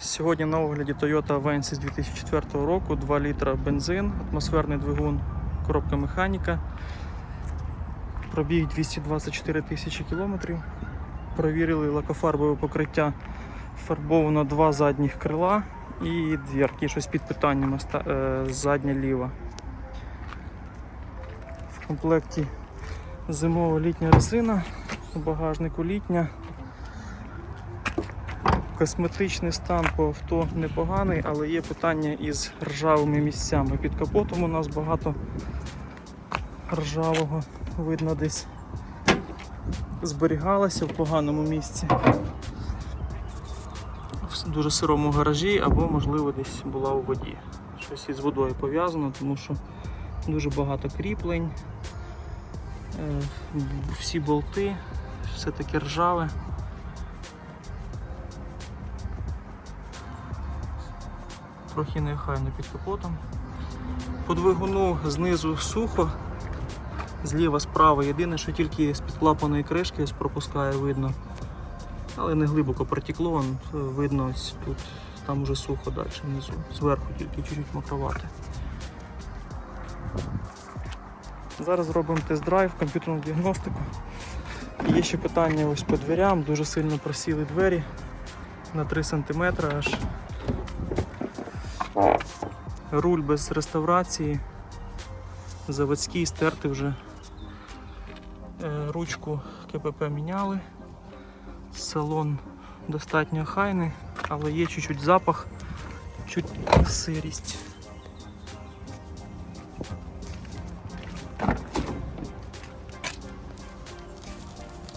Сьогодні на огляді Toyota Avensis 2004 року, 2 літра бензин, атмосферний двигун, коробка механіка. Пробіг 224 тисячі кілометрів. Провірили лакофарбове покриття. Фарбовано два задніх крила і двірки, щось під питанням е, задня ліва. В комплекті зимова літня резина, багажнику літня. Косметичний стан по авто непоганий, але є питання із ржавими місцями. Під капотом у нас багато ржавого видно десь зберігалося в поганому місці. В дуже сирому гаражі або, можливо, десь була у воді. Щось із водою пов'язано, тому що дуже багато кріплень, е, всі болти, все таке ржаве. Трохи неохайно під капотом. По двигуну знизу сухо, зліва справа. Єдине, що тільки з підклапаної кришки пропускає видно. Але не глибоко протекло, видно тут, там уже сухо далі внизу. Зверху тільки чуть-чуть мокровато. Зараз робимо тест-драйв, комп'ютерну діагностику. Є ще питання ось по дверям, дуже сильно просіли двері на 3 см аж. Руль без реставрації. Заводський стерти вже. Е, Ручку КПП міняли. Салон достатньо хайний, але є чуть-чуть запах, чуть сирість.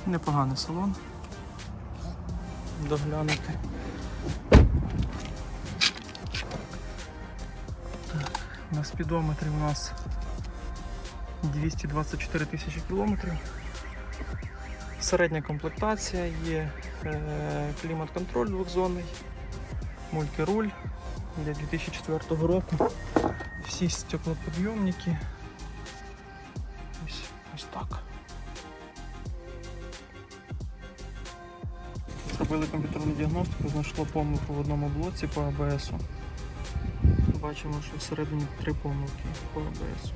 Непоганий салон. Доглянути. На спідометрі у нас 224 тисячі кілометрів. Середня комплектація є е, клімат-контроль двохзонний, мультируль для 2004 року. Всі стеклоподйомники. Ось, ось так. Зробили комп'ютерну діагностику, знайшло помилку в одному блоці по АБС. Бачимо, що всередині три помилки по АБС.